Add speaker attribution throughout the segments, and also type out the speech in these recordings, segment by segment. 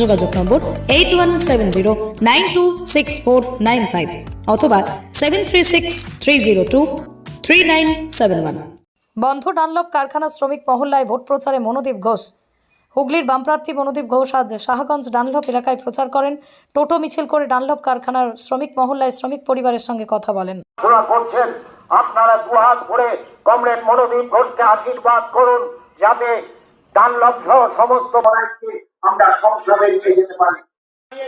Speaker 1: যোগাযোগ number eight one seven zero nine two six four nine five অথবা seven three six three zero two three nine seven one বন্ধ Dunlop কারখানা শ্রমিক মহল্লায় vote প্রচারে মনোদীপ ঘোষ। হুগলির বামপ্রার্থী মনোদীপ ঘোষ আজ শাহগঞ্জ ডানলপ এলাকায় প্রচার করেন। টোটো মিছিল করে ডানলপ কারখানার শ্রমিক মহল্লায় শ্রমিক পরিবারের সঙ্গে কথা বলেন।
Speaker 2: করছেন আপনারা দুহাত ভরে কমরেড মনোদীপ ঘোষকে আশীর্বাদ করুন যাতে ডানলভ সহ সমস্ত আমরা সংসদে নিয়ে যেতে পারি।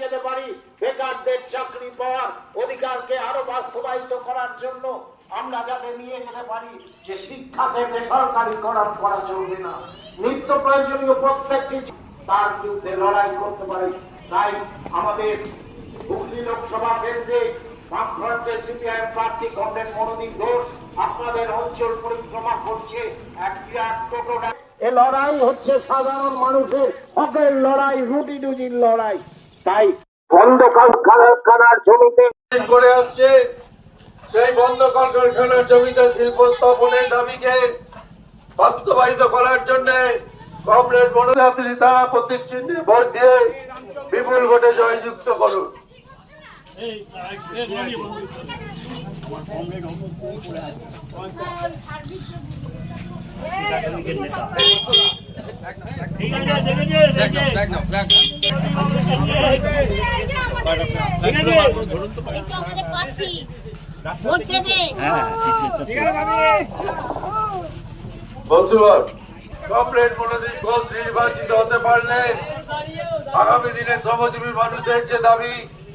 Speaker 2: যেতে পারি। বেকারদের চাকরি পাওয়ার অধিকারকে আরও বাস্তবায়িত করার জন্য আমরা যাতে নিয়ে যেতে পারি যে শিক্ষাকে করা চলবে না। নিত্য প্রয়োজনীয় প্রত্যেকটি তার বিরুদ্ধে লড়াই করতে পারি। তাই আমাদের হুগলি লোকসভা কেন্দ্রে বামফ্রন্টের প্রার্থী ঘোষ আপনাদের অঞ্চল পরিক্রমা করছে। এক বিরাট টোটো ডা- এ লড়াই হচ্ছে সাধারণ মানুষের হকের লড়াই রুটি রুজির লড়াই তাই বন্ধ কারখানার জমিতে
Speaker 3: করে আসছে সেই বন্ধ কলকারখানার জমিতে শিল্প স্থাপনের দাবিকে বাস্তবায়িত করার জন্য কমরেড মনোযাত্রী তারা প্রতীক চিহ্নে ভোট দিয়ে বিপুল ভোটে জয়যুক্ত করুন
Speaker 4: দেবে
Speaker 3: নির্বাচিত হতে পারলে আগামী দিনে শ্রমজীবী মানুষের যে দাবি